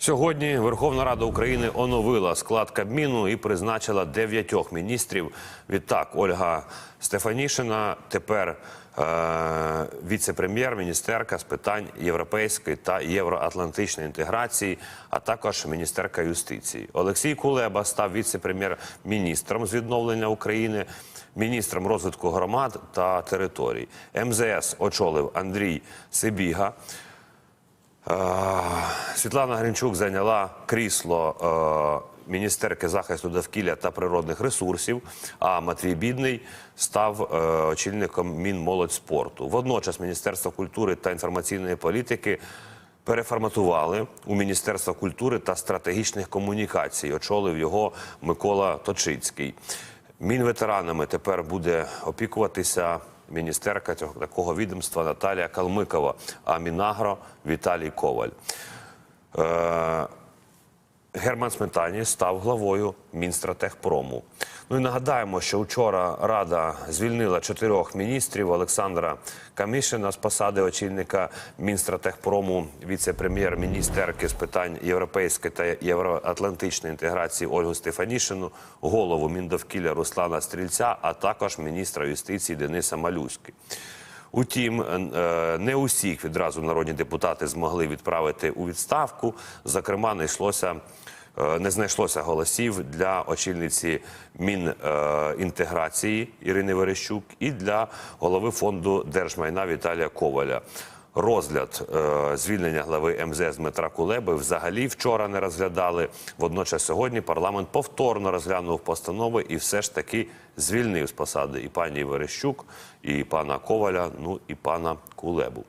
Сьогодні Верховна Рада України оновила склад Кабміну і призначила дев'ятьох міністрів. Відтак, Ольга Стефанішина тепер е, віце-прем'єр-міністерка з питань європейської та євроатлантичної інтеграції, а також міністерка юстиції. Олексій Кулеба став віце-прем'єр-міністром з відновлення України, міністром розвитку громад та територій. МЗС очолив Андрій Сибіга. Е, Світлана Гринчук зайняла крісло е, міністерки захисту довкілля та природних ресурсів. А Матвій Бідний став е, очільником Мінмолодьспорту. Водночас Міністерство культури та інформаційної політики переформатували у Міністерство культури та стратегічних комунікацій. Очолив його Микола Точицький. Мінветеранами тепер буде опікуватися міністерка такого відомства Наталія Калмикова, а Мінагро Віталій Коваль. Е, Герман Сметані став главою Мінстратехпрому. Ну і нагадаємо, що вчора Рада звільнила чотирьох міністрів Олександра Камішина з посади очільника Мінстратехпрому, віце-прем'єр-міністерки з питань європейської та євроатлантичної інтеграції Ольгу Стефанішину, голову Міндовкілля Руслана Стрільця, а також міністра юстиції Дениса Малюськи. Утім, е, не усіх відразу народні депутати змогли відправити у відставку. Зокрема, не йшлося. е, Не знайшлося голосів для очільниці Мінінтеграції Ірини Верещук і для голови фонду держмайна Віталія Коваля. Розгляд е, звільнення глави МЗС Дмитра Кулеби взагалі вчора не розглядали. Водночас сьогодні парламент повторно розглянув постанови і все ж таки звільнив з посади і пані Верещук, і пана Коваля, ну і пана Кулебу.